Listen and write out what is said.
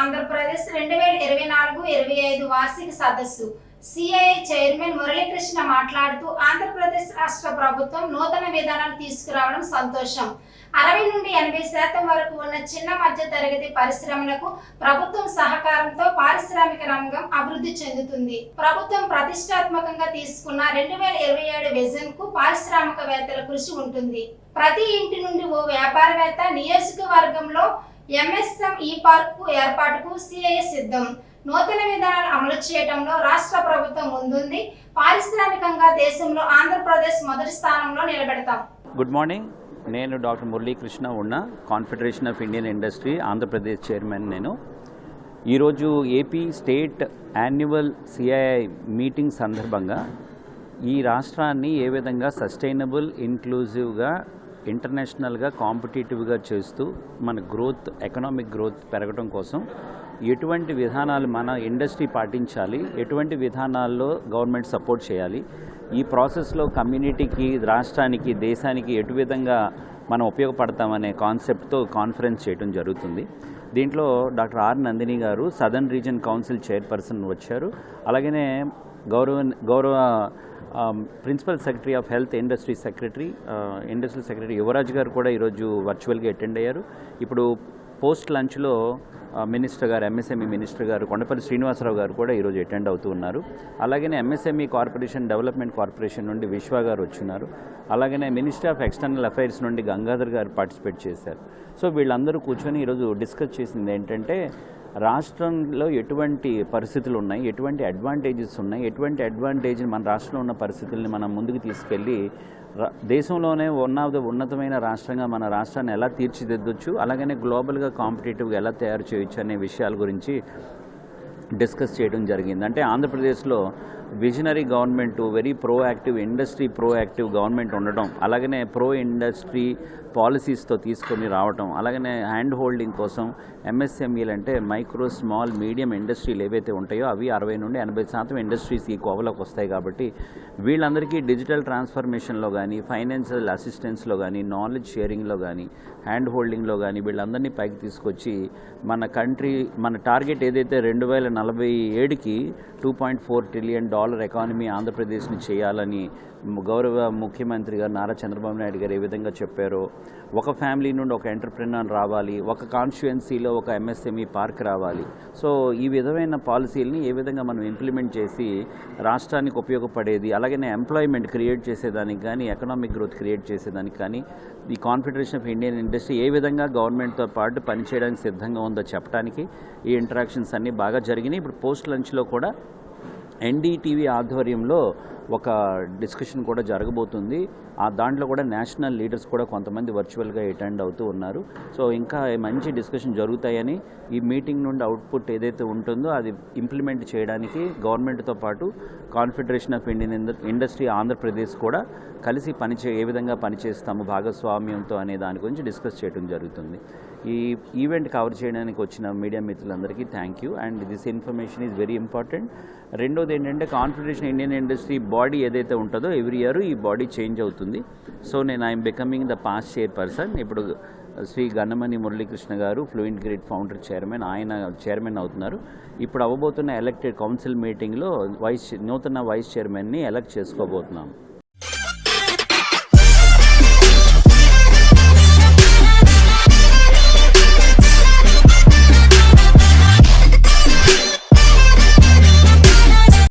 ఆంధ్రప్రదేశ్ రెండు వేల ఇరవై నాలుగు ఇరవై ఐదు వార్షిక సదస్సు. సిఐఐ చైర్మన్ మురళీకృష్ణ మాట్లాడుతూ ఆంధ్రప్రదేశ్ రాష్ట్ర ప్రభుత్వం నూతన విధానాలు తీసుకురావడం సంతోషం. అరవై నుండి ఎనభై శాతం వరకు ఉన్న చిన్న మధ్య తరగతి పరిశ్రమలకు ప్రభుత్వం సహకారంతో పారిశ్రామిక రంగం అభివృద్ధి చెందుతుంది. ప్రభుత్వం ప్రతిష్టాత్మకంగా తీసుకున్న రెండు వేల ఇరవై ఏడు విజన్కు పారిశ్రామికవేత్తల కృషి ఉంటుంది. ప్రతి ఇంటి నుండి ఓ వ్యాపారవేత్త నియోజకవర్గంలో ఎంఎస్ఎం ఈ పార్కు ఏర్పాటుకు సిఐఎస్ సిద్ధం. నూతన విధానాలు అమలు చేయడంలో రాష్ట్ర ప్రభుత్వం ముందుంది. పారిశ్రామికంగా దేశంలో ఆంధ్రప్రదేశ్ మొదటి స్థానంలో నిలబెడతాం. గుడ్ మార్నింగ్ నేను డాక్టర్ మురళీకృష్ణ ఉన్న confederation of Indian industry Andhra Pradesh chairman నేను. ఈరోజు AP state annual CII meeting సందర్భంగా ఈ రాష్ట్రాన్ని ఏ విధంగా సస్టైనబుల్ ఇన్క్లూజివ్గా ఇంటర్నేషనల్గా కాంపిటేటివ్గా చేస్తూ మన గ్రోత్ ఎకనామిక్ గ్రోత్ పెరగడం కోసం ఎటువంటి విధానాలు మన ఇండస్ట్రీ పాటించాలి ఎటువంటి విధానాల్లో గవర్నమెంట్ సపోర్ట్ చేయాలి ఈ ప్రాసెస్లో కమ్యూనిటీకి రాష్ట్రానికి దేశానికి ఎటు విధంగా మనం ఉపయోగపడతామనే కాన్సెప్ట్తో కాన్ఫరెన్స్ చేయడం జరుగుతుంది. దీంట్లో డాక్టర్ ఆర్ నందిని గారు సదర్న్ రీజన్ కౌన్సిల్ చైర్పర్సన్ వచ్చారు. అలాగనే గౌరవ గౌరవ principal secretary of health industry secretary industry secretary Yuvaraj garu కూడా ఈరోజు వర్చువల్గా అటెండ్ అయ్యారు. ఇప్పుడు పోస్ట్ లంచ్లో మినిస్టర్ గారు ఎంఎస్ఎంఈ మినిస్టర్ గారు కొండపల్లి శ్రీనివాసరావు గారు కూడా ఈరోజు అటెండ్ అవుతూ ఉన్నారు. అలాగనే ఎంఎస్ఎంఈ కార్పొరేషన్ డెవలప్మెంట్ కార్పొరేషన్ నుండి విశ్వ గారు వచ్చున్నారు అలాగనే మినిస్టర్ ఆఫ్ ఎక్స్టర్నల్ అఫైర్స్ నుండి గంగాధర్ గారు పార్టిసిపేట్ చేశారు. సో వీళ్ళందరూ కూర్చొని ఈరోజు డిస్కస్ చేసింది ఏంటంటే రాష్ట్రంలో ఎటువంటి పరిస్థితులు ఉన్నాయి ఎటువంటి అడ్వాంటేజెస్ ఉన్నాయి ఎటువంటి అడ్వాంటేజ్ మన రాష్ట్రంలో ఉన్న పరిస్థితుల్ని మనం ముందుకు తీసుకెళ్ళి దేశంలోనే వన్ ఆఫ్ ద ఉన్నతమైన రాష్ట్రంగా మన రాష్ట్రాన్ని ఎలా తీర్చిదిద్దొచ్చు అలాగనే గ్లోబల్గా కాంపిటేటివ్గా ఎలా తయారు చేయొచ్చు అనే విషయాల గురించి డిస్కస్ చేయడం జరిగింది. అంటే ఆంధ్రప్రదేశ్లో visionary government very proactive industry proactive government ఉండడం అలాగనే ప్రో ఇండస్ట్రీ పాలసీస్తో తీసుకొని రావటం అలాగనే హ్యాండ్ హోల్డింగ్ కోసం ఎంఎస్ఎంఈలు అంటే మైక్రో స్మాల్ మీడియం ఇండస్ట్రీలు ఏవైతే ఉంటాయో అవి అరవై నుండి ఎనభై శాతం ఇండస్ట్రీస్ ఈ కోవలోకి వస్తాయి కాబట్టి వీళ్ళందరికీ డిజిటల్ ట్రాన్స్ఫర్మేషన్లో కానీ ఫైనాన్షియల్ అసిస్టెన్స్లో కానీ నాలెడ్జ్ షేరింగ్లో కానీ హ్యాండ్ హోల్డింగ్లో కానీ వీళ్ళందరినీ పైకి తీసుకొచ్చి మన కంట్రీ మన టార్గెట్ ఏదైతే రెండు వేల నలభై ఏడుకి two point four trillion dollar economy ఆంధ్రప్రదేశ్ని చేయాలని గౌరవ ముఖ్యమంత్రి గారు నారా చంద్రబాబు నాయుడు గారు ఏ విధంగా చెప్పారో ఒక ఫ్యామిలీ నుండి ఒక ఎంటర్ప్రినర్ రావాలి ఒక కాన్స్టిట్యుయెన్సీలో ఒక ఎంఎస్ఎంఈ పార్క్ రావాలి. సో ఈ విధమైన పాలసీలని ఏ విధంగా మనం ఇంప్లిమెంట్ చేసి రాష్ట్రానికి ఉపయోగపడేది అలాగనే ఎంప్లాయ్మెంట్ క్రియేట్ చేసేదానికి కానీ ఎకనామిక్ గ్రోత్ క్రియేట్ చేసేదానికి కానీ ఈ కాన్ఫెడరేషన్ ఆఫ్ ఇండియన్ ఇండస్ట్రీ ఏ విధంగా గవర్నమెంట్తో పాటు పనిచేయడానికి సిద్ధంగా ఉందో చెప్పడానికి ఈ ఇంటరాక్షన్స్ అన్నీ బాగా జరిగినాయి. ఇప్పుడు పోస్ట్ లంచ్లో కూడా ఎన్డీటీవీ ఆధ్వర్యంలో ఒక డిస్కషన్ కూడా జరగబోతుంది. ఆ దాంట్లో కూడా నేషనల్ లీడర్స్ కూడా కొంతమంది వర్చువల్గా అటెండ్ అవుతూ ఉన్నారు. సో ఇంకా మంచి డిస్కషన్ జరుగుతాయని ఈ మీటింగ్ నుండి అవుట్పుట్ ఏదైతే ఉంటుందో అది ఇంప్లిమెంట్ చేయడానికి గవర్నమెంట్తో పాటు confederation of Indian ind- industry Andhra Pradesh కూడా కలిసి పనిచే ఏ విధంగా పనిచేస్తాము భాగస్వామ్యంతో అనే దాని గురించి డిస్కస్ చేయడం జరుగుతుంది. ఈ ఈవెంట్ కవర్ చేయడానికి వచ్చిన మీడియా మిత్రులందరికీ thank you. And this information is very important. రెండోది ఏంటంటే కాన్ఫెడరేషన్ ఇండియన్ ఇండస్ట్రీ బాడీ ఏదైతే ఉంటుందో ఎవ్రీ ఇయర్ ఈ బాడీ చేంజ్ అవుతుంది. సో నేను I'm becoming the past chairperson ఇప్పుడు uh, Shri Gannamani Muralikrishna garu Fluentgrid founder chairman ఆయన చైర్మన్ అవుతున్నారు. ఇప్పుడు అవ్వబోతున్న ఎలక్టెడ్ కౌన్సిల్ మీటింగ్లో వైస్ నూతన వైస్ చైర్మన్ని ఎలక్ట్ చేసుకోబోతున్నాం.